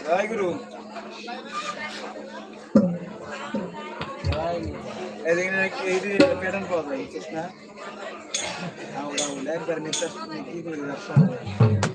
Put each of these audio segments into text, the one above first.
জয় গুরু pattern পাওয়া যায় না আমরা একবার নিতে কি করে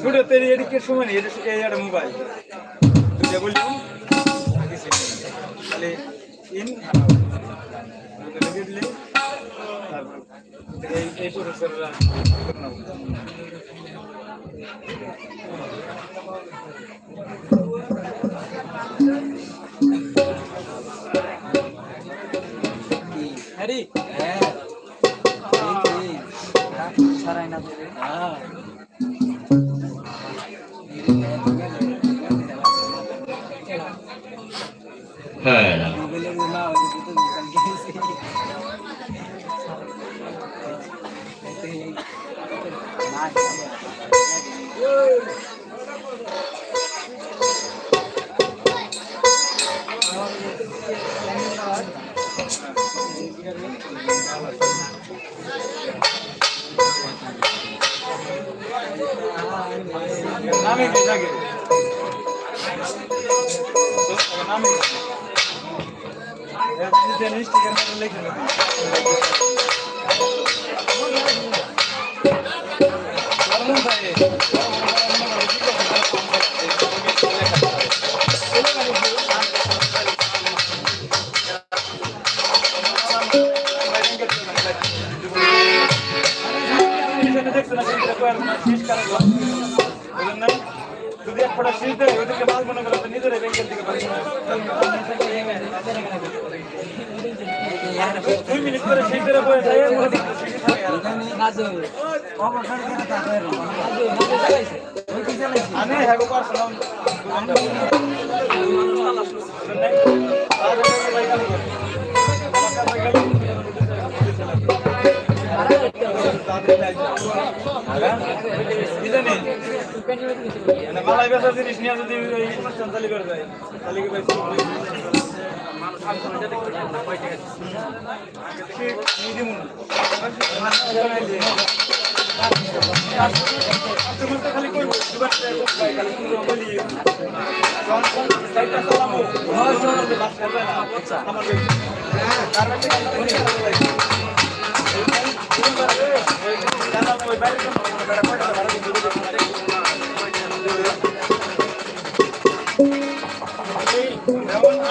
ছোট তেরি এদিকে সময়? নেই এটা মোবাইল দুইটা বললাম। তাহলে ইন এই প্রসেসররা হ্যারি। হ্যাঁ। সারাই না হ্যাঁ হ্যাঁ। নামে থাকে নামে জানিস ঠিক আছে লিখে মিনিট হ্যাঁ বেচার জিনিস নিয়ে যদি এই করে যায় তাহলে পাইছি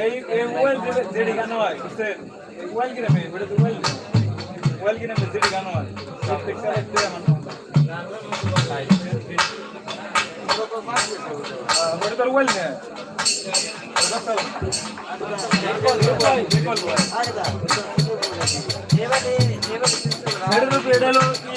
এই এই মোবাইল যেটি গান হয় বুঝছেন এই মোবাইল কিনে মেয়ে বেটা তো মোবাইল মোবাইল কিনে মেয়ে যেটি গান হয় সব দেখতে দেখতে আমার ওটা তোর মোবাইল নে এডালো কি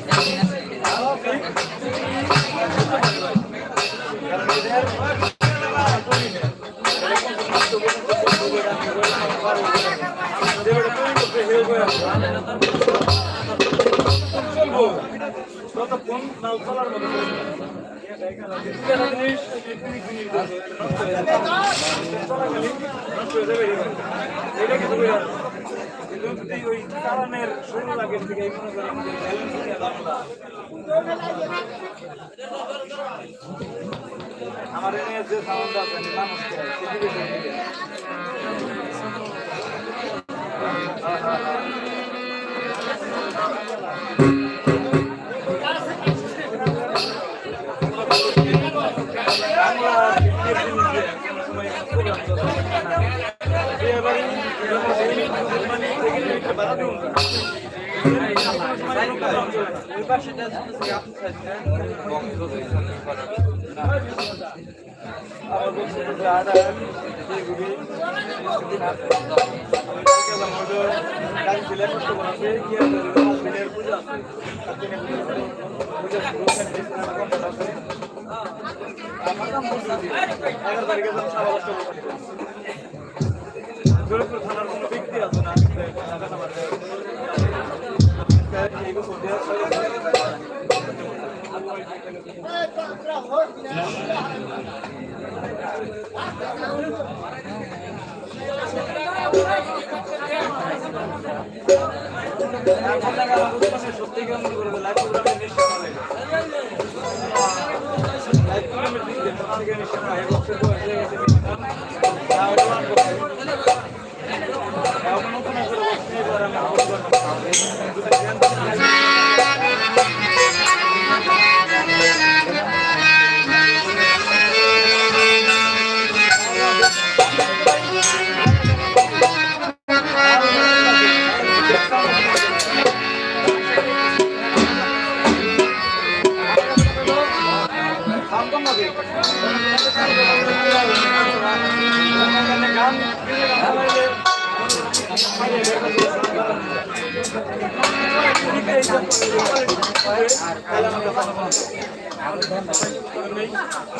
Nota pun nalsalar mı? আমার এনে যে সাউন্ড আছে মানুষ সেদিকে সেদিকে তারিখে সারা বছর জোরপুর কোনো ব্যক্তি আছে না সত্যি কেমন করে লাইভ প্রোগ্রামে Thank you.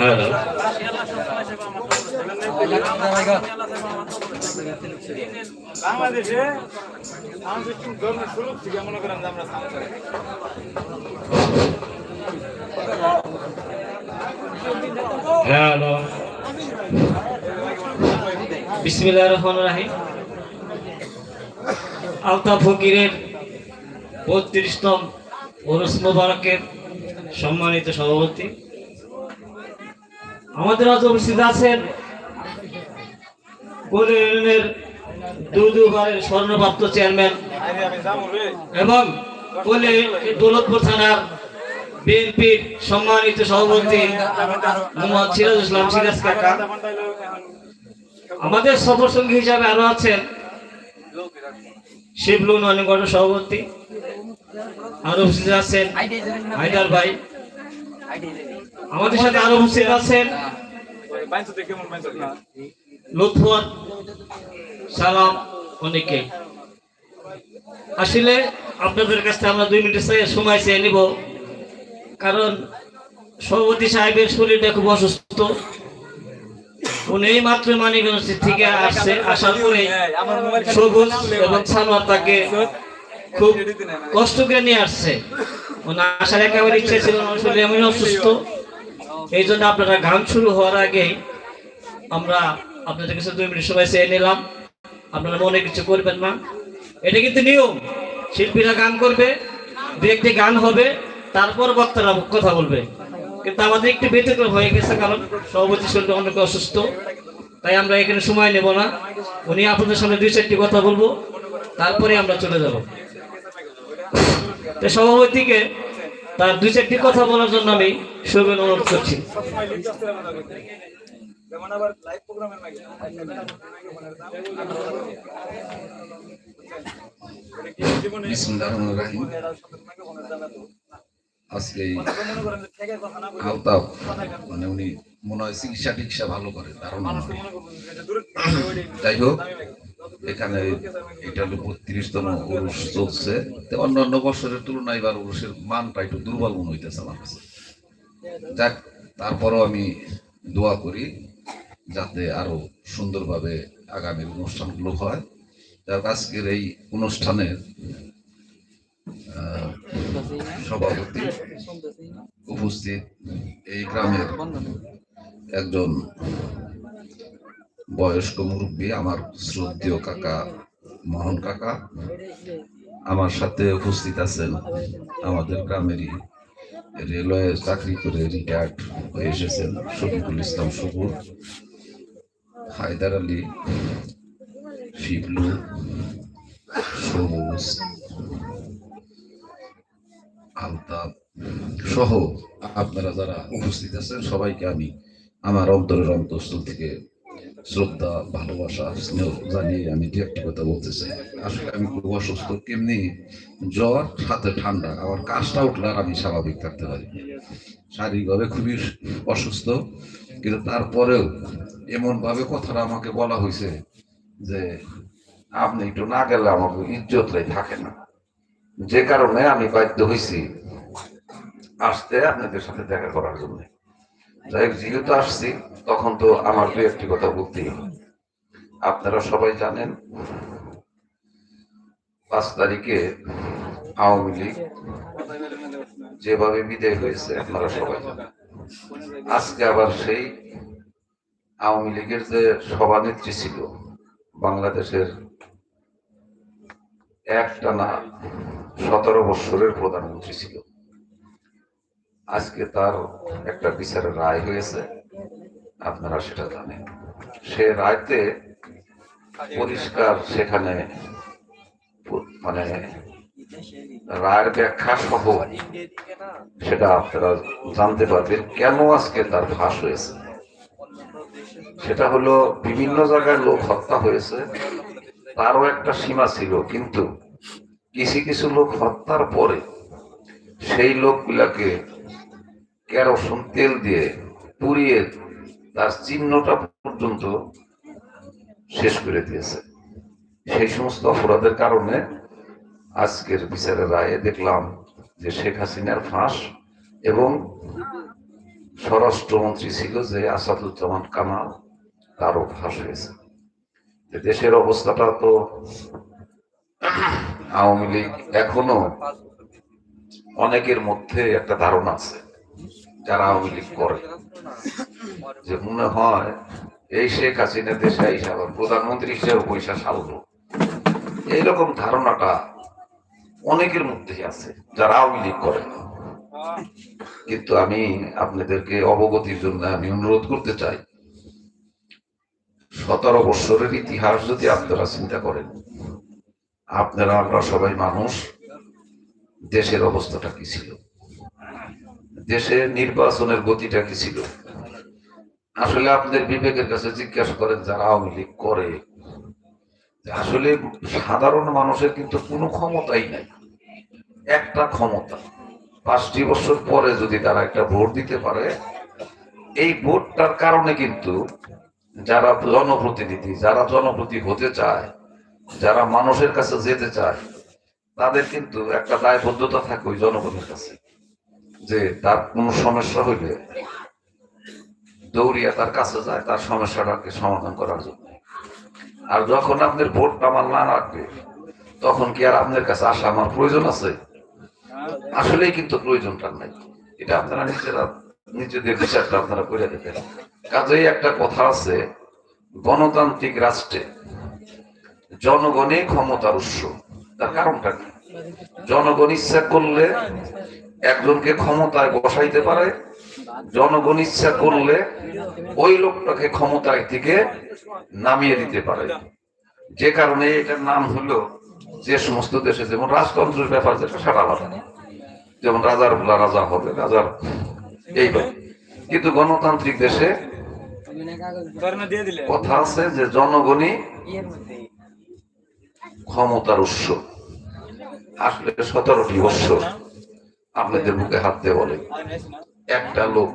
হ্যালো। বাংলাদেশে সাউন্ড সিস্টেম ধর্মের শুরু থেকে মনে করেন যে আমরা বিসমিল্লাহির রহমানির রহিম। আলতা ফকিরের বত্রিশতম ওরস মোবারকের সম্মানিত সভাপতি। আমাদের আজ উপস্থিত আছেন ইউনিয়নের দু স্বর্ণপ্রাপ্ত চেয়ারম্যান এবং দৌলতপুর থানার বিএনপির সম্মানিত সভাপতি মোহাম্মদ সিরাজ ইসলাম সিরাজ কাকা। আমাদের সফর সঙ্গী হিসাবে আরও আছেন শিবলু নয়নগড় সভাপতি। আরও উপস্থিত আছেন হায়দার ভাই। আমাদের সাথে আরও উপস্থিত আছেন লুৎফর সালাম অনেকে। আসলে আপনাদের কাছ আমরা দুই মিনিট সময় চেয়ে নিব। কারণ সভাপতি সাহেবের শরীরটা খুব অসুস্থ। উনি মাত্র মানিকগঞ্জ থেকে আসছে আসার পরে সবুজ এবং সানোয়ার তাকে খুব কষ্ট করে নিয়ে আসছে। আসার একেবারে ইচ্ছে ছিল আসলে আমি অসুস্থ। এই জন্য আপনারা গান শুরু হওয়ার আগেই আমরা আপনাদের কাছে দুই মিনিট সময় চেয়ে নিলাম। আপনারা মনে কিছু করবেন না। এটা কিন্তু নিয়ম। শিল্পীরা গান করবে দু একটি গান হবে, তারপর বক্তারা কথা বলবে। কিন্তু আমাদের একটু ব্যতিক্রম হয়ে গেছে কারণ সভাপতি শরীর অনেক অসুস্থ, তাই আমরা এখানে সময় নেব না। উনি আপনাদের সামনে দুই চারটি কথা বলব, তারপরে আমরা চলে যাব। তো সভাপতিকে তার দুই চারটি কথা বলার জন্য আমি শুভেন অনুরোধ করছি। আজকে মনে আলতাফ মানে উনি মনে হয় চিকিৎসা টিকিৎসা ভালো করে ধারণা যাই হোক এখানে এটা হলো বত্রিশতম উরুষ চলছে। তো অন্যান্য বছরের তুলনায় এবার উরুষের মানটা একটু দুর্বল মনে হইতেছে আমার কাছে। যাক তারপরও আমি দোয়া করি যাতে আরও সুন্দরভাবে আগামী অনুষ্ঠানগুলো হয়। যাক আজকের এই অনুষ্ঠানের সভাপতি উপস্থিত এই গ্রামের একজন বয়স্ক মুরব্বী, আমার শ্রদ্ধেয় কাকা মোহন কাকা। আমার সাথে উপস্থিত আছেন আমাদের গ্রামেরই রেলওয়ে চাকরি করে রিটায়ার্ড হয়ে এসেছেন শফিকুল ইসলাম সবুর, হায়দার আলী, শিবলু, সবুজ আলতাফ সহ আপনারা যারা উপস্থিত আছেন, সবাইকে আমি আমার অন্তরের অন্তঃস্থল থেকে শ্রদ্ধা, ভালোবাসা, স্নেহ জানিয়ে আমি দু কথা বলতে চাই। আসলে আমি খুব অসুস্থ, কেমনি জ্বর, সাথে ঠান্ডা। আমার কাজটা উঠলে আর আমি স্বাভাবিক থাকতে পারি। শারীরিকভাবে খুবই অসুস্থ, কিন্তু তারপরেও এমন ভাবে কথাটা আমাকে বলা হয়েছে যে, আপনি একটু না গেলে আমাকে ইজ্জতটাই থাকে না। যে কারণে আমি বাধ্য হয়েছি আসতে আপনাদের সাথে দেখা করার জন্য যাই যেহেতু আসছি, তখন তো আমার দু একটি কথা বলতেই। আপনারা সবাই জানেন, পাঁচ তারিখে আওয়ামী লীগ যেভাবে বিদায় হয়েছে, আপনারা সবাই জানেন আজকে আবার সেই আওয়ামী লীগের যে সভানেত্রী ছিল, বাংলাদেশের একটানা সতেরো বৎসরের প্রধানমন্ত্রী ছিল। আজকে তার একটা বিচারের রায় হয়েছে, আপনারা সেটা জানেন। সে রায়তে পরিষ্কার সেখানে মানে রায়ের ব্যাখ্যা সহ সেটা আপনারা জানতে পারবেন কেন আজকে তার ফাঁস হয়েছে। সেটা হলো বিভিন্ন জায়গায় লোক হত্যা হয়েছে, তারও একটা সীমা ছিল, কিন্তু কিছু কিছু লোক হত্যার পরে সেই লোকগুলাকে কেরোসিন তেল দিয়ে পুড়িয়ে তার চিহ্নটা পর্যন্ত শেষ করে দিয়েছে। সেই সমস্ত অপরাধের কারণে আজকের বিচারের রায়ে দেখলাম যে শেখ হাসিনার ফাঁস এবং স্বরাষ্ট্রমন্ত্রী ছিল যে আসাদুজ্জামান কামাল, তারও ফাঁস হয়েছে। দেশের অবস্থাটা তো আওয়ামী লীগ এখনও অনেকের মধ্যে একটা ধারণা আছে, যারা আওয়ামী লীগ করে। যে মনে হয় এই শেখ হাসিনা দেশে হিসাবে প্রধানমন্ত্রী হিসেবে পয়সা সারলো। এইরকম ধারণাটা অনেকের মধ্যেই আছে, যারা আওয়ামী লীগ করে। কিন্তু আমি আপনাদেরকে অবগতির জন্য আমি অনুরোধ করতে চাই, সতেরো বৎসরের ইতিহাস যদি আপনারা চিন্তা করেন আপনারা, আমরা সবাই মানুষ, দেশের অবস্থাটা কি ছিল? দেশে নির্বাচনের গতিটা কি ছিল? আসলে আপনাদের বিবেকের কাছে জিজ্ঞাসা করেন যারা আওয়ামী লীগ করে। আসলে সাধারণ মানুষের কিন্তু কোনো ক্ষমতাই নাই। একটা ক্ষমতা। পাঁচটি বছর পরে যদি তারা একটা ভোট দিতে পারে, এই ভোটটার কারণে কিন্তু যারা জনপ্রতিনিধি, যারা জনপ্রতি হতে চায় যারা মানুষের কাছে যেতে চায়, তাদের কিন্তু একটা দায়বদ্ধতা থাকে ওই জনগণের কাছে, যে তার কোনো সমস্যা হইলে দৌড়িয়া তার কাছে যায়, তার সমস্যাটাকে সমাধান করার জন্য। আর যখন আপনার ভোটটা আমার না রাখবে তখন কি আর আপনার কাছে আসা আমার প্রয়োজন আছে? আসলেই কিন্তু প্রয়োজনটা নাই। এটা আপনারা নিজেরা, নিজেদের বিচারটা আপনারা করে দেবেন কাজেই একটা কথা আছে, গণতান্ত্রিক রাষ্ট্রে জনগণই ক্ষমতার উৎস। তার কারণটা কি? জনগণ ইচ্ছা করলে একজনকে ক্ষমতায় বসাইতে পারে। জনগণ ইচ্ছা করলে ওই লোকটাকে ক্ষমতায় থেকে নামিয়ে দিতে পারে। যে কারণে এটার নাম হলো যে সমস্ত দেশে যেমন রাজতন্ত্রের ব্যাপার যেটা সেটা আলাদা। যেমন রাজার রাজা হবে রাজার এইভাবে কিন্তু গণতান্ত্রিক দেশে কথা আছে যে জনগণই ক্ষমতার উৎস। আসলে সতেরোটি বৎসর আপনাদের বুকে হাত দিয়ে বলে। একটা লোক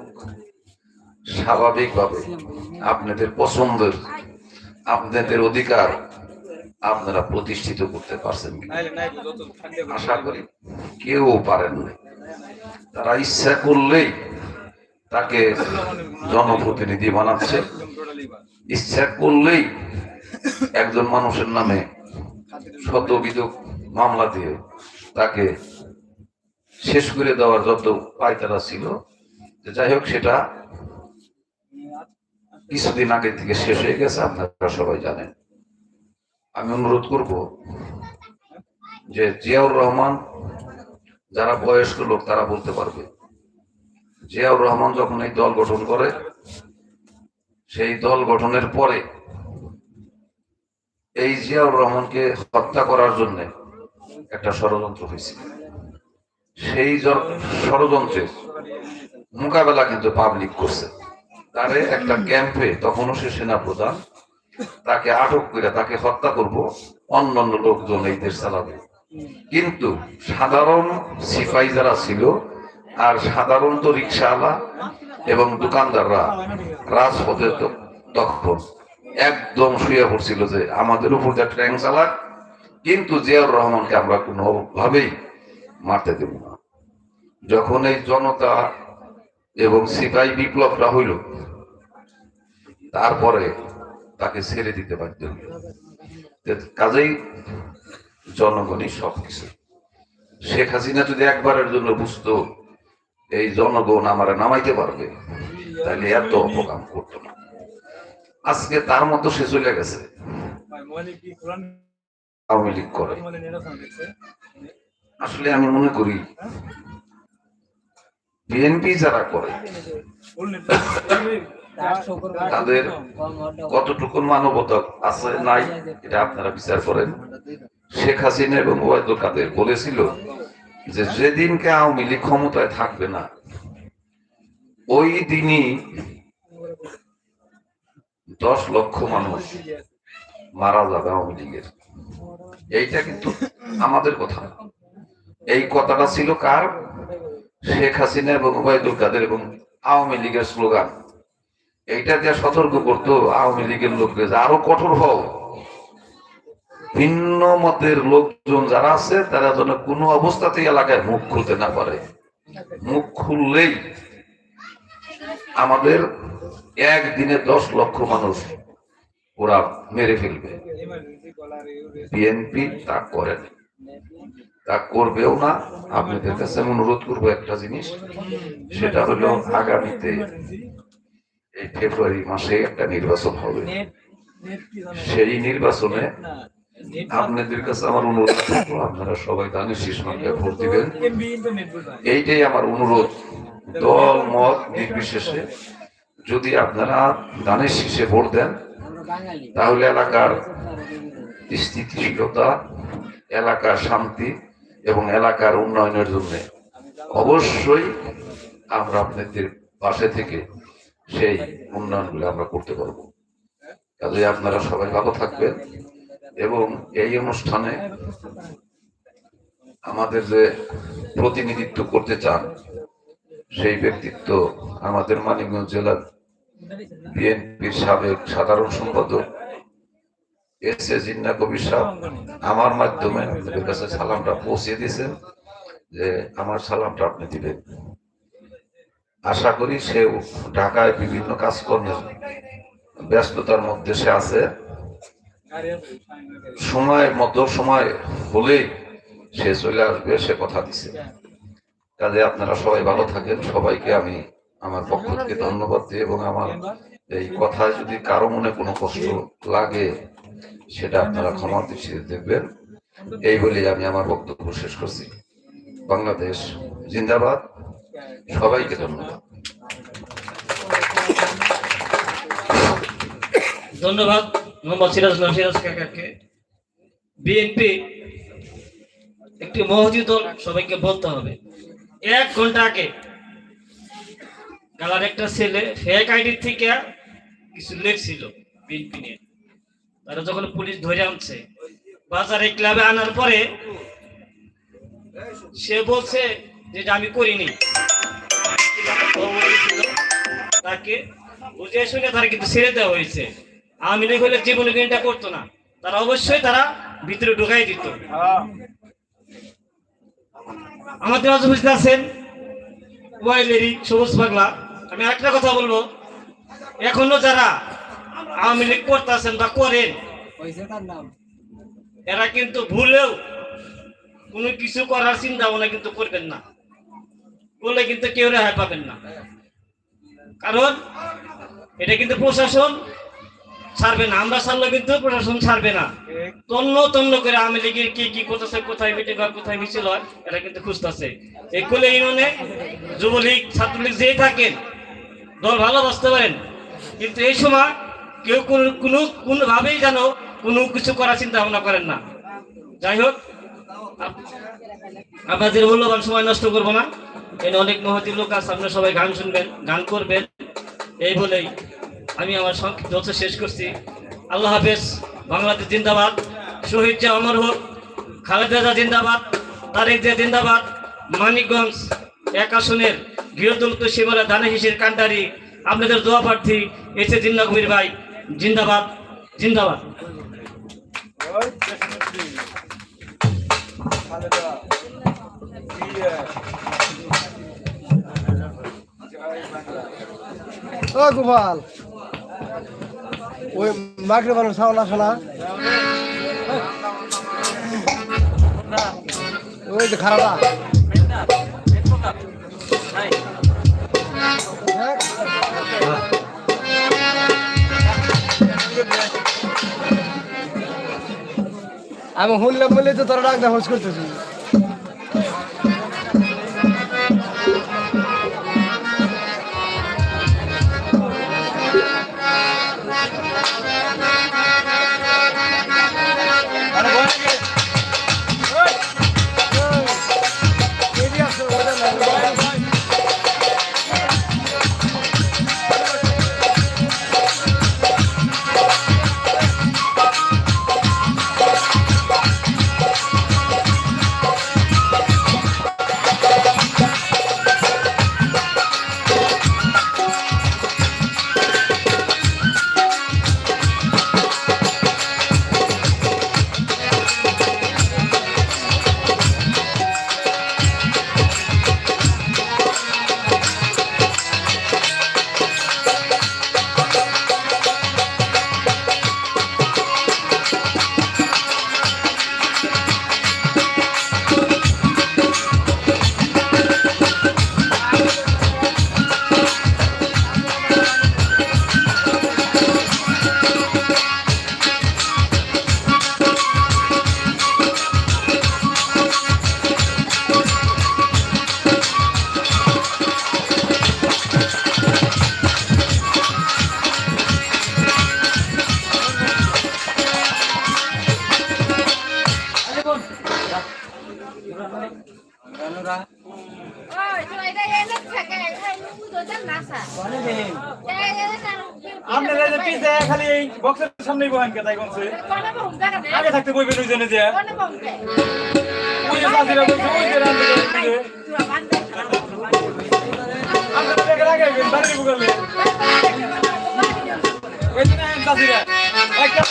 স্বাভাবিকভাবে আপনাদের পছন্দের, আপনাদের অধিকার আপনারা প্রতিষ্ঠিত করতে পারছেন আশা করি কেউ পারেন না তারা ইচ্ছা করলেই তাকে জনপ্রতিনিধি বানাচ্ছে। ইচ্ছা করলেই একজন মানুষের নামে শত অভিযোগ মামলা দিয়ে তাকে শেষ করে দেওয়ার যত পায়তারা ছিল যাই হোক সেটা কিছুদিন আগে থেকে শেষ হয়ে গেছে, আপনারা সবাই জানেন। আমি অনুরোধ করব যে জিয়াউর রহমান, যারা বয়স্ক লোক, তারা বলতে পারবে। জিয়াউর রহমান যখন এই দল গঠন করে, সেই দল গঠনের পরে এই জিয়াউর রহমানকে হত্যা করার জন্য একটা ষড়যন্ত্র হয়েছিল সেই ষড়যন্ত্রের মোকাবেলা কিন্তু পাবলিক করছে। তারে একটা ক্যাম্পে তখনও সে সেনা প্রধান তাকে আটক করে তাকে হত্যা করব, অন্যান্য লোকজন এই দেশ চালাবে। কিন্তু সাধারণ সিপাই যারা ছিল আর সাধারণত রিক্সাওয়ালা এবং দোকানদাররা রাজপথে তখন একদম শুয়ে পড়ছিল যে আমাদের উপর যে ট্রেন চালাক কিন্তু জিয়াউর রহমানকে আমরা কোনোভাবেই মারতে দেব না। যখন এই জনতা এবং সিপাই বিপ্লবটা হইল, তারপরে তাকে ছেড়ে দিতে বাধ্য হইল। কাজেই জনগণই সবকিছু শেখ হাসিনা যদি একবারের জন্য বুঝতো, এই জনগণ আমারে নামাইতে পারবে তাহলে এত অপকাম করতো না। আজকে তার মতো সে চলে গেছে। আওয়ামী লীগ করে। আসলে আমি মনে করি বিএনপি যারা করে তাদের কতটুকু মানবতা আছে নাই এটা আপনারা বিচার করেন। শেখ হাসিনা এবং ওয়াইদুল কাদের বলেছিল যে যেদিনকে আওয়ামী লীগ ক্ষমতায় থাকবে না ওই দিনই দশ লক্ষ মানুষ মারা যাবে আওয়ামী লীগের। এইটা কিন্তু আমাদের কথা। এই কথাটা ছিল কার? শেখ হাসিনা এবং ওবায়দুল কাদের এবং আওয়ামী লীগের স্লোগান। এইটা যে সতর্ক করতো আওয়ামী লীগের লোককে আরও কঠোর হও। ভিন্ন মতের লোকজন যারা আছে, তারা যেন কোনো অবস্থাতেই এলাকায় মুখ খুলতে না পারে। মুখ খুললেই আমাদের একদিনে দশ লক্ষ মানুষ ওরা মেরে ফেলবে। বিএনপি তা করেন তা করবেও না। আপনাদের কাছে আমি অনুরোধ করব একটা জিনিস, সেটা হলো আগামীতে এই ফেব্রুয়ারি মাসে একটা নির্বাচন হবে। সেই নির্বাচনে আপনাদের কাছে আমার অনুরোধ আপনারা সবাই শীষ মার্কায় ভোট দিবেন। এইটাই আমার অনুরোধ। দল মত নির্বিশেষে যদি আপনারা দানের শীষে ভোট দেন, তাহলে এলাকার স্থিতিশীলতা, এলাকার শান্তি এবং এলাকার উন্নয়নের জন্য অবশ্যই আমরা আপনাদের পাশে থেকে সেই উন্নয়নগুলো আমরা করতে পারব। কাজে আপনারা সবাই ভালো থাকবেন এবং এই অনুষ্ঠানে আমাদের যে প্রতিনিধিত্ব করতে চান সেই ব্যক্তিত্ব আমাদের মানিকগঞ্জ জেলার বিএনপির সাবেক সাধারণ সম্পাদক এস এ জিন্না কবির সাহেব আমার মাধ্যমে আপনাদের কাছে সালামটা পৌঁছে দিয়েছেন যে আমার সালামটা আপনি দিবেন। আশা করি সে ঢাকায় বিভিন্ন কাজকর্মের ব্যস্ততার মধ্যে সে আছে। সময় মতো সময় হলেই সে চলে আসবে, সে কথা দিছে। কাজে আপনারা সবাই ভালো থাকেন। সবাইকে আমি আমার পক্ষ থেকে ধন্যবাদ দিই এবং আমার এই কথায় যদি কারও মনে কোনো কষ্ট লাগে, সেটা আপনারা ক্ষমা দৃষ্টিতে দেখবেন। এই বলে আমি আমার বক্তব্য শেষ করছি। বাংলাদেশ জিন্দাবাদ। সবাইকে ধন্যবাদ। ধন্যবাদ মোহাম্মদ সিরাজ সিরাজ কাকাকে। বিএনপি একটি মহজি দল, সবাইকে বলতে হবে। এক ঘণ্টা আগে। গালার একটা ছেলে ফেক আইডি থেকে কিছু লেখছিল তারা যখন পুলিশ ধরে আনছে, বাজারে ক্লাবে আনার পরে সে বলছে যে এটা আমি করিনি। তাকে বুঝে শুনে তারা কিন্তু ছেড়ে দেওয়া হয়েছে। আওয়ামী লীগ জীবনে কিন্তু করতো না। তারা অবশ্যই তারা ভিতরে ঢুকাই দিত। আমাদের মাঝে বুঝতে আছেন ওয়াইলেরি সবুজ পাগলা। আমি একটা কথা বলব। এখনও যারা আওয়ামী লীগ করতেছেন বা করেন, এরা কিন্তু ভুলেও কোনো কিছু করার চিন্তা ভাবনা কিন্তু করবেন না। করলে কিন্তু কেউ রেহাই পাবেন না। কারণ এটা কিন্তু প্রশাসন ছাড়বে না আমরা ছাড়লে কিন্তু প্রশাসন ছাড়বে না। তন্ন তন্ন করে আওয়ামী লীগের কি কি করতেছে কোথায় মিটিং হয় কোথায় মিছিল হয় এটা কিন্তু খুঁজতেছে। এই কোলে ইউনিয়নে যুবলীগ ছাত্রলীগ যেই থাকেন দল ভালোবাসতে পারেন। কিন্তু এই সময় কেউ কোনো কোনো কোনোভাবেই যেন কোনো কিছু করার চিন্তা ভাবনা করেন না। যাই হোক আপনাদের মূল্যবান সময় নষ্ট করব না। এখানে অনেক মহতি লোক আছে আপনারা সবাই গান শুনবেন গান করবেন এই বলেই। আমি আমার সংক্ষিপ্ত হচ্ছে শেষ করছি। আল্লাহ হাফেজ, বাংলাদেশ জিন্দাবাদ। শহীদ যে অমর হোক, খালেদা জিন্দাবাদ, তারেক জিয়া জিন্দাবাদ, মানিকগঞ্জ এক আসনের গৃহদলিত শিবরা দানে হিসের কান্ডারি। আপনাদের দোয়া প্রার্থী এসে জিন্না কবির ভাই। জিন্দাবাদ জিন্দাবাদ। ও গোপাল। ওই বানানো সাউন্ড আসে না? ওই যে খারাপ আমি শুনলাম বলে তো তোরা ডাক হোস করতেছি আগে থাকতে থাকতে বইবেন ওইজনে যে? ওই যে সাজিরা বলছে ওই যে রান্না করছে আমরা তো. দেখে আগে, বাড়ি বুকালে ওই যে না সাজিরা একটা